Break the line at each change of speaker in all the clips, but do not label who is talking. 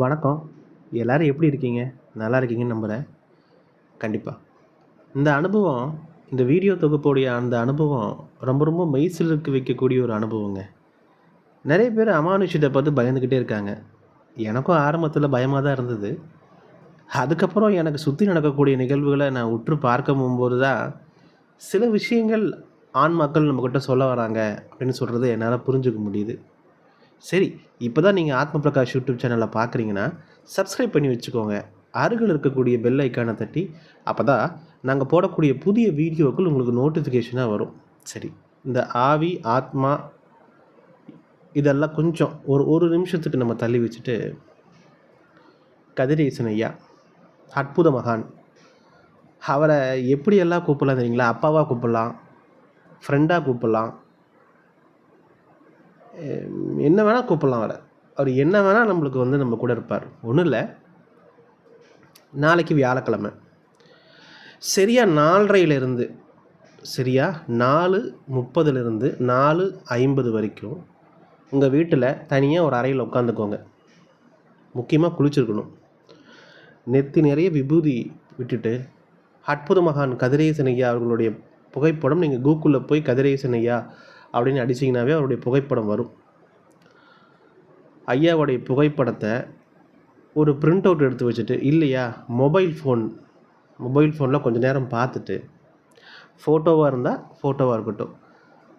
வணக்கம். எல்லோரும் எப்படி இருக்கீங்க? நல்லா இருக்கீங்கன்னு நம்புகிறேன் கண்டிப்பாக இந்த அனுபவம் இந்த வீடியோ தொகுப்புடைய அந்த அனுபவம் ரொம்ப ரொம்ப மைசிலுக்கு வைக்கக்கூடிய ஒரு அனுபவங்க. நிறைய பேர் அமானுஷத்தை பார்த்து பயந்துக்கிட்டே இருக்காங்க. எனக்கும் ஆரம்பத்தில் பயமாக தான் இருந்தது. அதுக்கப்புறம் எனக்கு சுற்றி நடக்கக்கூடிய நிகழ்வுகளை நான் உற்று பார்க்க போகும்போது தான் சில விஷயங்கள் ஆண் மக்கள் நம்மக்கிட்ட சொல்ல வராங்க அப்படின்னு சொல்கிறது என்னால் புரிஞ்சுக்க முடியுது. சரி இப்போ தான் நீங்கள் ஆத்ம பிரகாஷ் யூடியூப் சேனலை பார்க்குறீங்கன்னா சப்ஸ்கிரைப் பண்ணி வச்சுக்கோங்க. அருகில் இருக்கக்கூடிய பெல் ஐக்கானை தட்டி அப்போ தான் நாங்கள் போடக்கூடிய புதிய வீடியோக்கள் உங்களுக்கு நோட்டிஃபிகேஷனாக வரும். சரி இந்த ஆவி ஆத்மா இதெல்லாம் கொஞ்சம் ஒரு ஒரு நிமிஷத்துக்கு நம்ம தள்ளி வச்சுட்டு கதிரேசன் ஐயா அற்புத மகான். அவரை எப்படியெல்லாம் கூப்பிடலாம் தெரியுங்களா? அப்பாவாக கூப்பிடலாம்? ஃப்ரெண்டாக கூப்பிடலாம்? என்ன வேணால் கூப்பிடலாம் அவரை. அவர் என்ன வேணால் நம்மளுக்கு வந்து நம்ம கூட இருப்பார். ஒன்றும் இல்லை. நாளைக்கு வியாழக்கிழமை. சரியா நாலரையிலிருந்து சரியா நாலு முப்பதுலேருந்து நாலு ஐம்பது வரைக்கும் உங்கள் வீட்டில் தனியாக ஒரு அறையில் உட்காந்துக்கோங்க. முக்கியமாக குளிச்சிருக்கணும். நெத்தி நிறைய விபூதி விட்டுட்டு அற்புத மகான் கதிரேசன் ஐயா அவர்களுடைய புகைப்படம் நீங்கள் கூகுளில் போய் கதிரேசன் ஐயா அப்படின்னு அடிச்சிங்கனாவே அவருடைய புகைப்படம் வரும். ஐயாவுடைய புகைப்படத்தை ஒரு பிரிண்ட் அவுட் எடுத்து வச்சுட்டு இல்லையா மொபைல் ஃபோன் மொபைல் ஃபோனில் கொஞ்ச நேரம் பார்த்துட்டு ஃபோட்டோவாக இருந்தால் ஃபோட்டோவாக இருக்கட்டும்.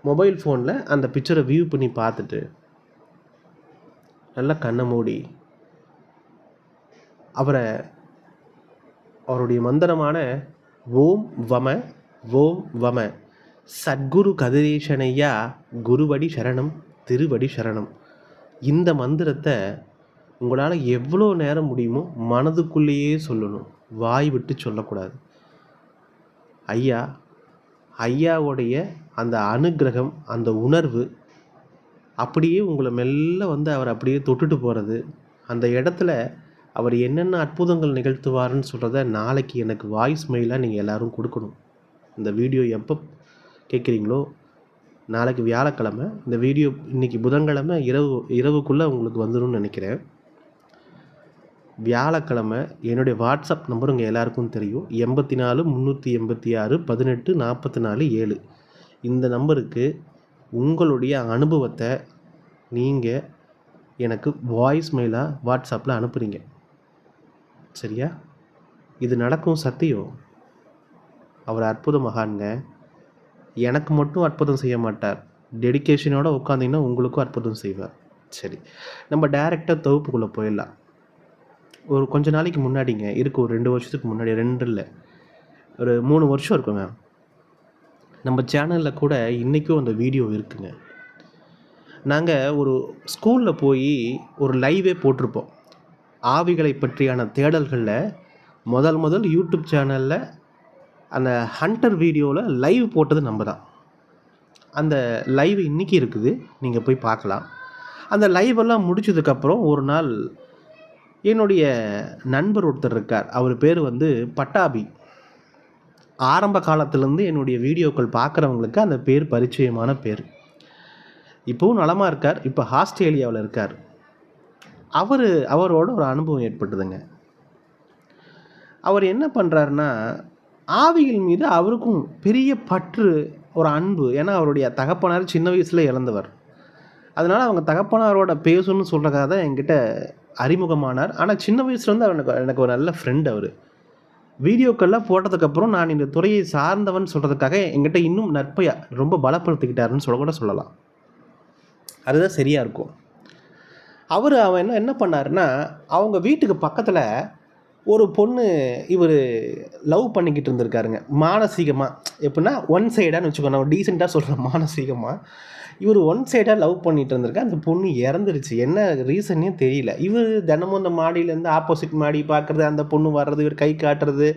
மொபைல் ஃபோனில் அந்த பிக்சரை வியூ பண்ணி பார்த்துட்டு நல்லா கண்ணை மூடி அவரை அவருடைய மந்திரமான ஓம் வம ஓம் வம சத்குரு கதிரேசனையா குருவடி சரணம் திருவடி சரணம். இந்த மந்திரத்தை உங்களால் எவ்வளோ நேரம் முடியுமோ மனதுக்குள்ளேயே சொல்லணும். வாய் விட்டு சொல்லக்கூடாது. ஐயா ஐயாவுடைய அந்த அனுக்கிரகம் அந்த உணர்வு அப்படியே உங்களை மெல்ல வந்து அவர் அப்படியே தொட்டுட்டு போகிறது அந்த இடத்துல அவர் என்னென்ன அற்புதங்கள் நிகழ்த்துவாருன்னு சொல்கிறத நாளைக்கு எனக்கு வாய்ஸ் மெயிலாக நீங்கள் எல்லோரும் கொடுக்கணும். இந்த வீடியோ எப்போ கேட்குறீங்களோ நாளைக்கு வியாழக்கிழமை இந்த வீடியோ இன்றைக்கி புதன்கிழமை இரவு இரவுக்குள்ளே உங்களுக்கு வந்துடும் நினைக்கிறேன். வியாழக்கிழமை என்னுடைய வாட்ஸ்அப் நம்பர் உங்கள் எல்லாருக்கும் தெரியும். எண்பத்தி நாலு முந்நூற்றி எண்பத்தி ஆறு பதினெட்டு நாற்பத்தி நாலு ஏழு. இந்த நம்பருக்கு உங்களுடைய அனுபவத்தை நீங்கள் எனக்கு வாய்ஸ் மெயிலாக வாட்ஸ்அப்பில் அனுப்புகிறீங்க சரியா? இது நடக்கும் சத்தியம். அவர் அற்புத மகான்ங்க எனக்கு மட்டும் அற்புதம் செய்ய மாட்டார். டெடிக்கேஷனோட உட்காந்திங்கன்னா உங்களுக்கும் அற்புதம் செய்வார். சரி. நம்ம டைரெக்டாக தொகுப்புக்குள்ளே போயிடலாம். ஒரு கொஞ்ச நாளைக்கு முன்னாடிங்க இருக்கு ஒரு ரெண்டு வருஷத்துக்கு முன்னாடி ரெண்டு இல்லை ஒரு மூணு வருஷம் இருக்குங்க நம்ம சேனலில் கூட இன்றைக்கும் அந்த வீடியோ இருக்குங்க. நாங்கள் ஒரு ஸ்கூலில் போய் ஒரு லைவே போட்டிருப்போம். ஆவிகளை பற்றியான தேடல்களில் முதல் முதல் யூடியூப் சேனலில் அந்த ஹண்டர் வீடியோவில் லைவ் போட்டது நம்ம தான் அந்த லைவ் இன்றைக்கி இருக்குது. நீங்கள் போய் பார்க்கலாம். அந்த லைவெல்லாம் முடிச்சதுக்கப்புறம் ஒரு நாள் என்னுடைய நண்பர் ஒருத்தர் இருக்கார். அவர் பேர் வந்து பட்டாபி. ஆரம்ப காலத்துலேருந்து என்னுடைய வீடியோக்கள் பார்க்குறவங்களுக்கு அந்த பேர் பரிச்சயமான பேர். இப்போவும் நலமாக இருக்கார். இப்போ ஆஸ்திரேலியாவில் இருக்கார். அவர் அவரோட ஒரு அனுபவம் ஏற்பட்டதுங்க. அவர் என்ன பண்ணுறாருன்னா ஆவிகள் மீது அவருக்கும் பெரிய பற்று ஒரு அன்பு. ஏன்னா அவருடைய தகப்பனார் சின்ன வயசில் இழந்தவர் அதனால் அவங்க தகப்பனாரோட பேசணும்னு சொல்கிறக்காக தான் என்கிட்ட அறிமுகமானார். ஆனால் சின்ன வயசுலேருந்து அவர் எனக்கு எனக்கு ஒரு நல்ல ஃப்ரெண்ட் அவர். வீடியோக்கள்லாம் போட்டதுக்கப்புறம் நான் இந்த துறையை சார்ந்தவன் சொல்கிறதுக்காக என்கிட்ட இன்னும் நட்பையாக ரொம்ப பலப்படுத்திக்கிட்டாருன்னு சொல்ல கூட சொல்லலாம். அதுதான் சரியாக இருக்கும். அவர் அவன் என்ன என்ன பண்ணாருன்னா அவங்க வீட்டுக்கு பக்கத்தில் ஒரு பொண்ணு இவர் லவ் பண்ணிக்கிட்டு இருந்திருக்காருங்க. மானசீகமாக எப்படின்னா ஒன் சைடான்னு வச்சுக்கோ நான் டீசெண்டாக சொல்கிறேன் மானசீகமாக இவர் ஒன் சைடாக லவ் பண்ணிகிட்டு இருந்திருக்கா. அந்த பொண்ணு இறந்துருச்சு. என்ன ரீசன்னே தெரியல. இவர் தினமும் அந்த மாடியிலேருந்து ஆப்போசிட் மாடி பார்க்குறது அந்த பொண்ணு வர்றது இவர் கை காட்டுறது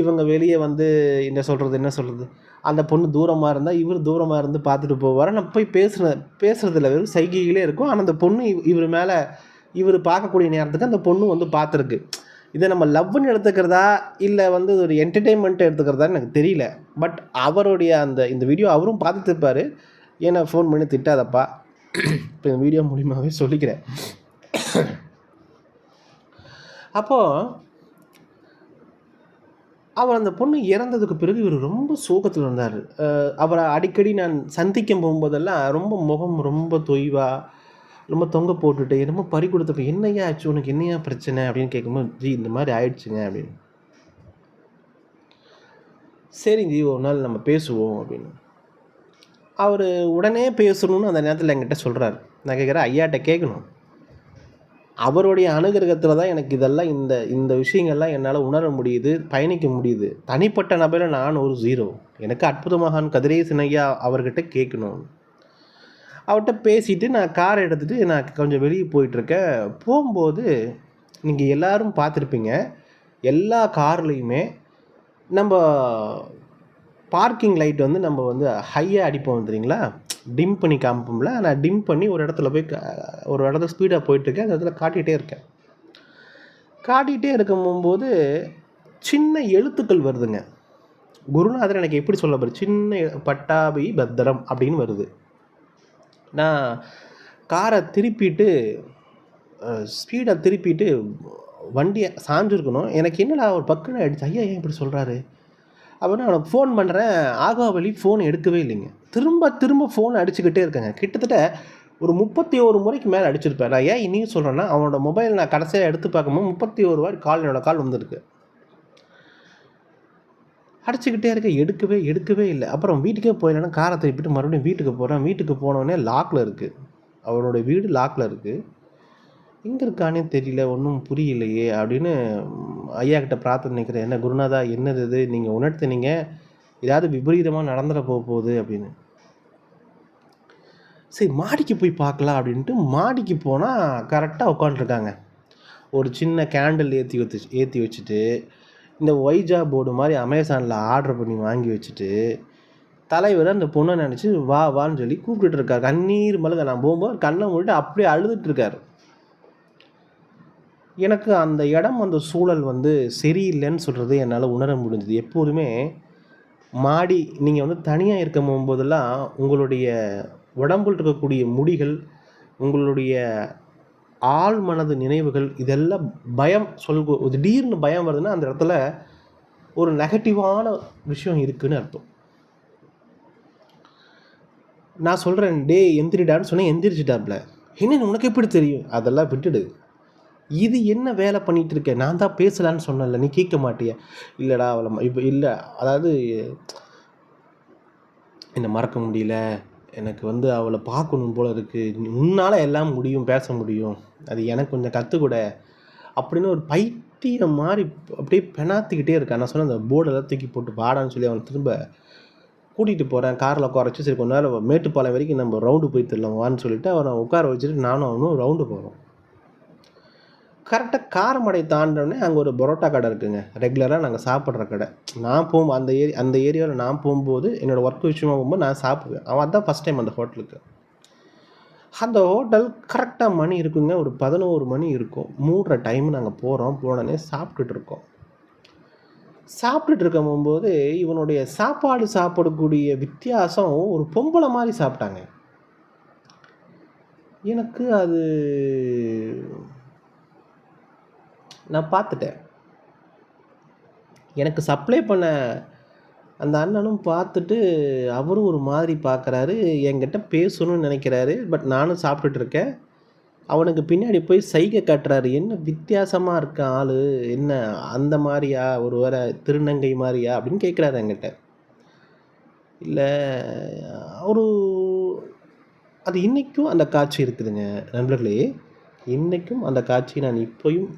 இவங்க வெளியே வந்து என்ன சொல்கிறது என்ன சொல்கிறது அந்த பொண்ணு தூரமாக இருந்தால் இவர் தூரமாக இருந்து பார்த்துட்டு போவார். நான் போய் பேசுகிற பேசுகிறதுல வெறும் சைகைகளே இருக்கும். ஆனால் அந்த பொண்ணு இவர் மேலே இவர் பார்க்கக்கூடிய நேரத்துக்கு அந்த பொண்ணு வந்து பார்த்துருக்கு. இதை நம்ம லவ்னு எடுத்துக்கிறதா? இல்லை வந்து ஒரு என்டர்டெயின்மெண்ட்டை எடுத்துக்கிறதான்னு எனக்கு தெரியல. பட் அவருடைய அந்த இந்த வீடியோ அவரும் பார்த்துட்டுருப்பார் ஏன்னா ஃபோன் பண்ணி திட்டாதப்பா. இப்போ இந்த வீடியோ மூலியமாகவே சொல்லிக்கிறேன். அப்போது அவர் அந்த பொண்ணு இறந்ததுக்கு பிறகு இவர் ரொம்ப சோகத்தில் இருந்தார். அவரை அடிக்கடி நான் சந்திக்க போகும்போதெல்லாம் ரொம்ப முகம் ரொம்ப தொய்வாக ரொம்ப தொங்க போட்டுட்டு என்னமோ பறி கொடுத்தப்ப என்னையா ஆச்சு? உனக்கு என்னையா பிரச்சனை? அப்படின்னு கேட்கும்போது ஜி இந்த மாதிரி ஆயிடுச்சுங்க அப்படின்னு. சரிங்க ஜி ஒரு நாள் நம்ம பேசுவோம் அப்படின்னு. அவர் உடனே பேசணும்னு அந்த நேரத்தில் என்கிட்ட சொல்கிறார் நான் கேட்குறேன் ஐயாட்ட கேட்கணும் அவருடைய அனுகிரகத்தில் தான் எனக்கு இதெல்லாம் இந்த இந்த விஷயங்கள்லாம் என்னால் உணர முடியுது பயணிக்க முடியுது. தனிப்பட்ட நபரில் நான் ஒரு ஜீரோ எனக்கு அற்புதமகான் கதிரேசன் ஐயா அவர்கிட்ட கேட்கணும் அவர்கிட்ட பேசிட்டு நான் கார் எடுத்துகிட்டு நான் கொஞ்சம் வெளியே போயிட்டுருக்கேன். போகும்போது நீங்கள் எல்லோரும் பார்த்துருப்பீங்க. எல்லா கார்லேயுமே நம்ம பார்க்கிங் லைட் வந்து நம்ம வந்து ஹையாக அடிப்போம் தெரியுங்களா? டிம் பண்ணி காமிப்போம்ல. நான் டிம் பண்ணி ஒரு இடத்துல போய் ஒரு இடத்துல ஸ்பீடாக போயிட்டுருக்கேன். அந்த இடத்துல காட்டிகிட்டே இருக்கேன். காட்டிகிட்டே இருக்கும்போது சின்ன எழுத்துக்கள் வருதுங்க. குருநாதர் எனக்கு எப்படி சொல்ல போகிற சின்ன பட்டாபி பத்திரம் அப்படின்னு வருது. நான் காரை திருப்பிட்டு ஸ்பீடை திருப்பிட்டு வண்டியை சாஞ்சிருக்கணும். எனக்கு என்னடா ஒரு பக்குன்னு ஆகிடுச்சு ஐயா ஏன் இப்படி சொல்கிறாரு அப்படின்னு அவனுக்கு ஃபோன் பண்ணுறேன் ஆகாவளி ஃபோன் எடுக்கவே இல்லைங்க. திரும்ப திரும்ப ஃபோன் அடிச்சுக்கிட்டே இருக்கேங்க. கிட்டத்தட்ட ஒரு முப்பத்தி ஒரு முறைக்கு மேலே அடிச்சிருப்பேன். நான் ஏன் இன்னும் சொல்கிறேன்னா அவனோட மொபைல் நான் கடைசியாக எடுத்து பார்க்கும்போது முப்பத்தி ஒரு வாரி கால் என்னோடய கால் வந்திருக்கு. அடிச்சுக்கிட்டே இருக்க எடுக்கவே எடுக்கவே இல்லை. அப்புறம் வீட்டுக்கே போயிடலன்னா காரை திருப்பிட்டு மறுபடியும் வீட்டுக்கு போகிறேன் வீட்டுக்கு போனோடனே லாக்கில் இருக்குது அவரோட வீடு லாக்கில் இருக்குது எங்கே இருக்கானே தெரியல ஒன்றும் புரியலையே அப்படின்னு ஐயா கிட்ட பிரார்த்தனை நிற்கிறேன் என்ன குருநாதா என்னது இது? நீங்கள் உணர்த்தினீங்க. ஏதாவது விபரீதமாக நடந்துட போக போகுது அப்படின்னு. சரி மாடிக்கு போய் பார்க்கலாம் அப்படின்ட்டு மாடிக்கு போனால் கரெக்டாக உட்காண்ட்ருக்காங்க ஒரு சின்ன கேண்டில் ஏற்றி வச்சு ஏற்றி வச்சுட்டு இந்த ஒய்ஜா போர்டு மாதிரி அமேசானில் ஆர்டர் பண்ணி வாங்கி வச்சுட்டு தலைவர் அந்த பொண்ணை நினச்சி வா வான்னு சொல்லி கூப்பிட்டுட்டு இருக்கார். கண்ணீர் மலக நான் போகும்போது கண்ணை மூடிட்டு அப்படியே அழுதுட்டு எனக்கு அந்த இடம் அந்த சூழல் வந்து சரியில்லைன்னு சொல்கிறது என்னால் உணர முடிஞ்சது. எப்போதுமே மாடி நீங்கள் வந்து தனியாக இருக்க போகும்போதெல்லாம் உங்களுடைய உடம்புல இருக்கக்கூடிய முடிகள் உங்களுடைய ஆள் மனது நினைவுகள் இதெல்லாம் பயம் சொல் திடீர்னு பயம் வருதுன்னா அந்த இடத்துல ஒரு நெகட்டிவான விஷயம் இருக்குதுன்னு அர்த்தம். நான் சொல்கிறேன் டே எந்திரிடான்னு சொன்னேன் எந்திரிச்சிட்டாப்ல. என்ன உனக்கு எப்படி தெரியும்? அதெல்லாம் விட்டுடு. இது என்ன வேலை பண்ணிகிட்டு இருக்க? நான் தான் பேசலான்னு சொன்னேன்ல நீ கேட்க மாட்டிய. இல்லைடா அவளை இப்போ இல்லை அதாவது என்னை மறக்க முடியல? எனக்கு வந்து அவளை பார்க்கணும் போல இருக்குது உன்னால் எல்லாம் முடியும் பேச முடியும். அது எனக்கு கொஞ்சம் கற்றுக்கூட அப்படின்னு ஒரு பைத்தியம் மாதிரி அப்படியே பெணாத்திக்கிட்டே இருக்கான் நான் சொன்னேன் அந்த போர்டெல்லாம் தூக்கி போட்டு வாடான்னு சொல்லி அவனை திரும்ப கூட்டிகிட்டு போகிறேன் காரில் உட்கார வச்சு சரி கொஞ்ச நேரம் மேட்டுப்பாளையம் வரைக்கும் நம்ம ரவுண்டு போய் தரலாம் வான்னு சொல்லிவிட்டு அவனை உட்கார வச்சுட்டு நானும் அவனும் ரவுண்டு போகிறோம் கரெக்டாக காரமடை தாண்டோடனே அங்கே ஒரு பரோட்டா கடை இருக்குங்க. ரெகுலராக நாங்கள் சாப்பிட்ற கடை. நான் போகும் அந்த ஏரி அந்த ஏரியாவில் நான் போகும்போது என்னோடய ஒர்க் விஷயமாக போகும்போது நான் சாப்பிடுவேன். அவன் தான் ஃபஸ்ட் டைம் அந்த ஹோட்டலுக்கு. அந்த ஹோட்டல் கரெக்டாக மணி இருக்குங்க. ஒரு பதினோரு மணி இருக்கும். மூடுற டைம் நாங்கள் போகிறோம் போனோடனே சாப்பிட்டுட்டு இருக்கோம். சாப்பிட்டுட்டு இருக்கும் போகும்போது இவனுடைய சாப்பாடு சாப்பிடக்கூடிய வித்தியாசம் ஒரு பொம்பளை மாதிரி சாப்பிட்டாங்க. எனக்கு அது நான் பார்த்துட்டேன். எனக்கு சப்ளை பண்ண அந்த அண்ணனும் பார்த்துட்டு அவரும் ஒரு மாதிரி பார்க்குறாரு என்கிட்ட பேசணும்னு நினைக்கிறாரு பட் நானும் சாப்பிட்டுட்ருக்கேன் அவனுக்கு பின்னாடி போய் சைகை காட்டுறாரு என்ன வித்தியாசமாக இருக்க ஆள்? என்ன அந்த மாதிரியா? ஒரு வேற திருநங்கை மாதிரியா? அப்படின்னு கேட்குறாரு என்கிட்ட. இல்லை ஒரு அது இன்றைக்கும் அந்த காட்சி இருக்குதுங்க நண்பர்களே. இன்றைக்கும் அந்த காட்சி நான் இப்போயும்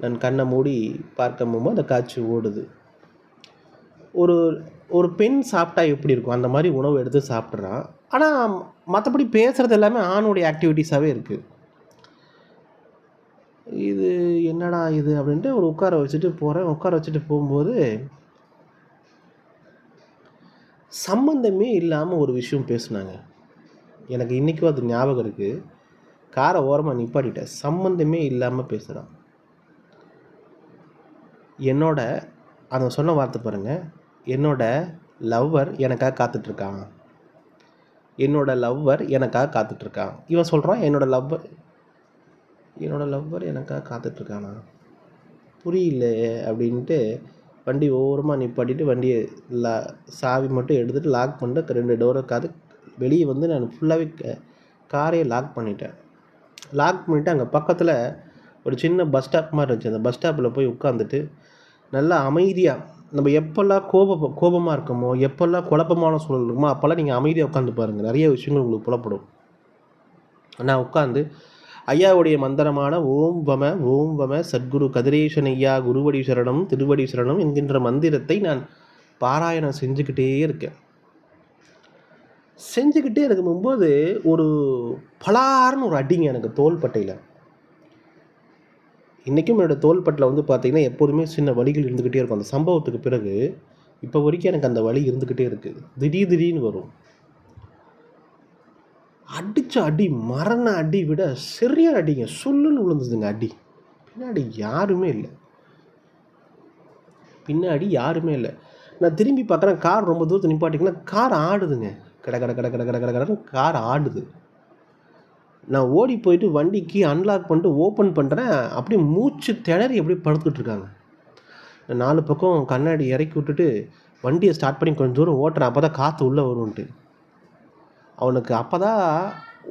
நான் கண்ணை மூடி பார்க்கும் போது அந்த காட்சி ஓடுது. ஒரு ஒரு பெண் சாப்பிட்டா எப்படி இருக்கும்? அந்த மாதிரி உணவு எடுத்து சாப்பிட்றான் ஆனால் மற்றபடி பேசுகிறது எல்லாமே ஆணுடைய ஆக்டிவிட்டீஸாகவே இருக்குது இது என்னடா இது அப்படின்ட்டு ஒரு உட்கார வச்சுட்டு போகிறேன் உட்கார வச்சுட்டு போகும்போது சம்மந்தமே இல்லாமல் ஒரு விஷயம் பேசுனாங்க. எனக்கு இன்றைக்கும் அது ஞாபகம் இருக்குது காரை ஓரமாக நிப்பாட்டிட்டேன். சம்மந்தமே இல்லாமல் பேசுகிறான் என்னோட அந்த சொன்ன வார்த்தை பாருங்கள் என்னோட லவ்வர் எனக்காக காத்துட்ருக்கான். என்னோட லவ்வர் எனக்காக காத்துட்ருக்கான். இவன் சொல்கிறான் என்னோட லவ்வர் என்னோடய லவ்வர் எனக்காக காத்துட்ருக்கானா? புரியல அப்படின்ட்டு வண்டி ஓரமாக நிப்பாட்டிட்டு வண்டியை லா சாவி மட்டும் எடுத்துகிட்டு லாக் பண்ணிட்டு ரெண்டு டோரை காது வெளியே வந்து நான் ஃபுல்லாகவே காரையை லாக் பண்ணிட்டேன். லாக் பண்ணிவிட்டு அங்கே பக்கத்தில் ஒரு சின்ன பஸ் ஸ்டாப் மாதிரி இருந்துச்சு. அந்த பஸ் ஸ்டாப்பில் போய் உட்காந்துட்டு நல்லா அமைதியாக நம்ம எப்போல்லாம் கோப கோபமாக இருக்கமோ எப்போல்லாம் குழப்பமான சூழல் இருக்குமோ அப்போல்லாம் நீங்கள் அமைதியாக உட்காந்து பாருங்கள் நிறைய விஷயங்கள் உங்களுக்கு புலப்படும். நான் உட்காந்து ஐயாவுடைய மந்திரமான ஓம் வம ஓம் வம சத்குரு கதிரேசன் ஐயா குருவடி சரணம் திருவடி சரணம் என்கின்ற மந்திரத்தை நான் பாராயணம் செஞ்சுக்கிட்டே இருக்கேன். செஞ்சுக்கிட்டே இருக்கும்போது ஒரு பலார்னு ஒரு அடிங்க எனக்கு தோள்பட்டையில். இன்றைக்கும் என்னோடய தோள்பட்டில் வந்து பார்த்திங்கன்னா எப்போதுமே சின்ன வழிகள் இருந்துக்கிட்டே இருக்கும். அந்த சம்பவத்துக்கு பிறகு இப்போ வரைக்கும் எனக்கு அந்த வழி இருந்துக்கிட்டே இருக்குது திடீர் திடீர்னு வரும். அடித்த அடி மரண அடி விட சரியான அடிங்க. சொல்லுன்னு விழுந்ததுங்க அடி. பின்னாடி யாருமே இல்லை. பின்னாடி யாருமே இல்லை. நான் திரும்பி பார்க்குறேன் கார் ரொம்ப தூரத்தை நிப்பாட்டிங்கன்னா கார் ஆடுதுங்க. கட கட கட கட கட கட கடன்னு கார் ஆடுது. நான் ஓடி போயிட்டு வண்டிக்கு அன்லாக் பண்ணிட்டு ஓப்பன் பண்ணுறேன் அப்படியே மூச்சு திணறி அப்படியே படுத்துக்கிட்டு இருக்காங்க. நாலு பக்கம் கண்ணாடி இறக்கி விட்டுட்டு வண்டியை ஸ்டார்ட் பண்ணி கொஞ்சம் தூரம் ஓட்டுறேன். அப்போ தான் காற்று உள்ளே வரும்ன்ட்டு. அவனுக்கு அப்போ தான்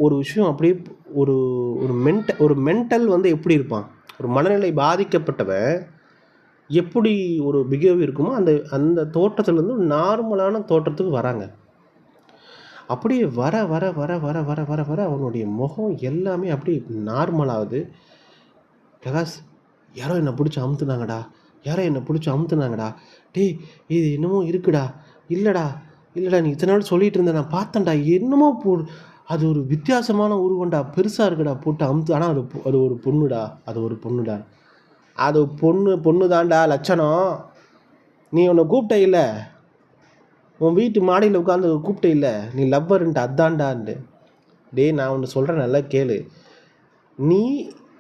ஒரு விஷயம் அப்படியே ஒரு ஒரு மென்ட ஒரு மென்டல் வந்து எப்படி இருப்பான்? ஒரு மனநிலை பாதிக்கப்பட்டவன் எப்படி ஒரு பிஹேவியர் இருக்குமோ அந்த அந்த தோட்டத்துலேருந்து நார்மலான தோட்டத்துக்கு வராங்க. அப்படியே வர வர வர வர வர வர வர அவனுடைய முகம் எல்லாமே அப்படியே நார்மலாகுது பிரகாஷ் யாரோ என்னை பிடிச்சி அமுத்துனாங்கடா. யாரோ என்னை பிடிச்சி அமுத்துனாங்கடா. டேய் இது என்னமோ இருக்குடா. இல்லைடா இல்லைடா நீ இத்தனை நாள் சொல்லிட்டு இருந்த நான் பார்த்தேன்டா. என்னமோ போ அது ஒரு வித்தியாசமான உருவண்டா பெருசாக இருக்குடா போட்டு அமுத்து ஆனால் அது அது ஒரு பொண்ணுடா. அது ஒரு பொண்ணுடா. அது பொண்ணு பொண்ணு தான்டா லட்சணம். நீ உன்னை கூப்பிட்ட இல்லை. உன் வீட்டு மாடியில் உட்காந்து கூப்பிட்ட இல்லை நீ லவ்வருன்ட்டு அதான்டான்ட்டு. டே நான் ஒன்று சொல்கிறேன் நல்லா கேளு. நீ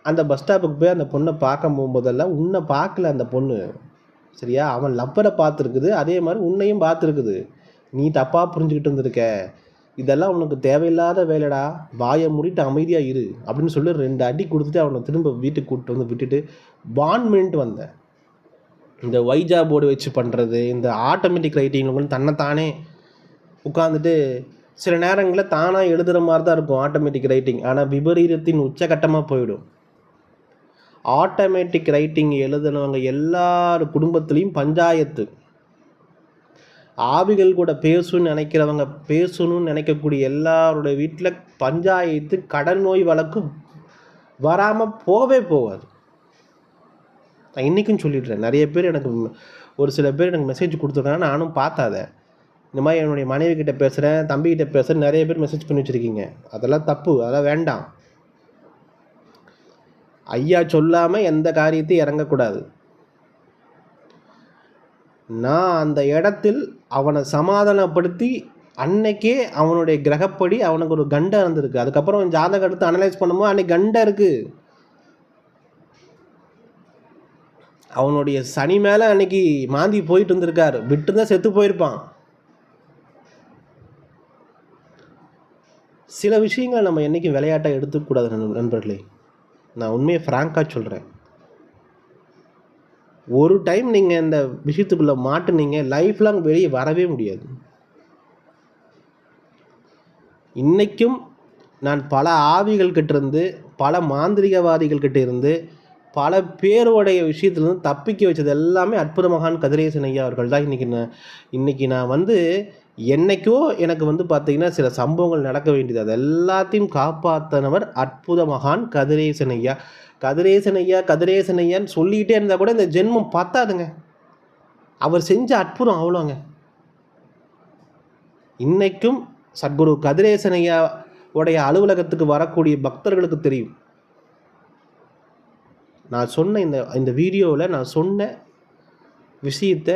அந்த பஸ் ஸ்டாப்புக்கு போய் அந்த பொண்ணை பார்க்க போகும்போதெல்லாம் உன்னை பார்க்கல அந்த பொண்ணு. சரியா? அவன் லவ்வரை பார்த்துருக்குது அதே மாதிரி உன்னையும் பார்த்துருக்குது. நீ தப்பாக புரிஞ்சுக்கிட்டு இருந்திருக்க. இதெல்லாம் உனக்கு தேவையில்லாத வேலைடா. வாயை மூடிட்டு அமைதியாக இரு அப்படின்னு சொல்லி ரெண்டு அடி கொடுத்துட்டு அவனை திரும்ப வீட்டுக்கு கூப்பிட்டு வந்து விட்டுட்டு பான் பண்ணிட்டு வந்தேன். இந்த வைஜா போர்டு வச்சு பண்ணுறது இந்த ஆட்டோமேட்டிக் ரைட்டிங்கில் வந்து தன்னைத்தானே உட்காந்துட்டு சில நேரங்களில் தானாக எழுதுகிற மாதிரி தான் இருக்கும் ஆட்டோமேட்டிக் ரைட்டிங் ஆனால் விபரீதத்தின் உச்சகட்டமாக போயிடும். ஆட்டோமேட்டிக் ரைட்டிங் எழுதுனவங்க எல்லார் குடும்பத்துலேயும் பஞ்சாயத்து. ஆவிகள் கூட பேசணும்னு நினைக்கிறவங்க பேசணும்னு நினைக்கக்கூடிய எல்லாரோட வீட்டில் பஞ்சாயத்து கடன் நோய் வழக்கு வராமல் போகவே போகாது நான் இன்றைக்கும் சொல்லிடுறேன். நிறைய பேர் எனக்கு ஒரு சில பேர் எனக்கு மெசேஜ் கொடுத்துருக்காங்க. நானும் பார்த்தாத. இந்த மாதிரி என்னுடைய மனைவி கிட்டே பேசுகிறேன் தம்பிக்கிட்ட பேசுகிறேன் நிறைய பேர் மெசேஜ் பண்ணி வச்சுருக்கீங்க. அதெல்லாம் தப்பு. அதெல்லாம் வேண்டாம். ஐயா சொல்லாமல் எந்த காரியத்தையும் இறங்கக்கூடாது. நான் அந்த இடத்தில் அவனை சமாதானப்படுத்தி அன்னைக்கே அவனுடைய கிரகப்படி அவனுக்கு ஒரு கண்டை இருந்திருக்கு. அதுக்கப்புறம் ஜாதகம் எடுத்து அனலைஸ் பண்ணும்போது அன்னைக்கு கண்டை இருக்குது அவனுடைய சனி மேலே அன்னைக்கு மாந்தி போயிட்டு இருந்திருக்காரு விட்டு தான் செத்து போயிருப்பான். சில விஷயங்கள் நம்ம என்றைக்கும் விளையாட்டாக எடுத்துக்கூடாது நண்பர்களே. நான் உண்மையை ஃப்ராங்காக சொல்கிறேன் ஒரு டைம் நீங்கள் இந்த விஷயத்துக்குள்ளே மாட்டுனீங்க லைஃப் லாங் வெளியே வரவே முடியாது. இன்றைக்கும் நான் பல ஆவிகள் கிட்டேருந்து பல மாந்திரிகவாதிகள் கிட்டே இருந்து பல பேருடைய விஷயத்துலேருந்து தப்பிக்க வச்சது எல்லாமே அற்புத மகான் கதிரேசன் ஐயா அவர்கள் தான். இன்றைக்கி நான் இன்றைக்கி நான் வந்து என்றைக்கோ எனக்கு வந்து பார்த்திங்கன்னா சில சம்பவங்கள் நடக்க வேண்டியது. அது எல்லாத்தையும் காப்பாற்றினவர் அற்புத மகான் கதிரேசன் ஐயா. கதிரேசன் ஐயா கதிரேசன் ஐயான்னு சொல்லிக்கிட்டே இருந்தால் கூட இந்த ஜென்மம் பத்தாதுங்க. அவர் செஞ்ச அற்புதம் அவ்வளோங்க. இன்றைக்கும் சத்குரு கதிரேசன் ஐயா உடைய அலுவலகத்துக்கு வரக்கூடிய பக்தர்களுக்கு தெரியும். நான் சொன்ன இந்த இந்த வீடியோவில் நான் சொன்ன விஷயத்தை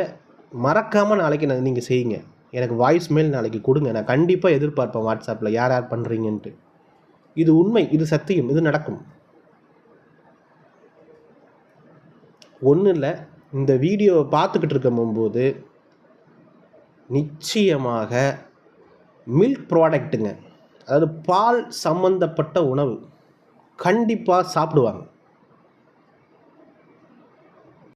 மறக்காமல் நாளைக்கு நான் நீங்கள் செய்யுங்க. எனக்கு வாய்ஸ் மெயில் நாளைக்கு கொடுங்க. நான் கண்டிப்பாக எதிர்பார்ப்பேன் வாட்ஸ்அப்பில் யார் யார் பண்ணுறீங்கன்ட்டு இது உண்மை. இது சத்தியம். இது நடக்கும். ஒன்றும் இல்லை இந்த வீடியோவை பார்த்துக்கிட்டு இருக்கும்போது நிச்சயமாக மில்க் ப்ராடக்ட்டுங்க அதாவது பால் சம்மந்தப்பட்ட உணவு கண்டிப்பாக சாப்பிடுவாங்க.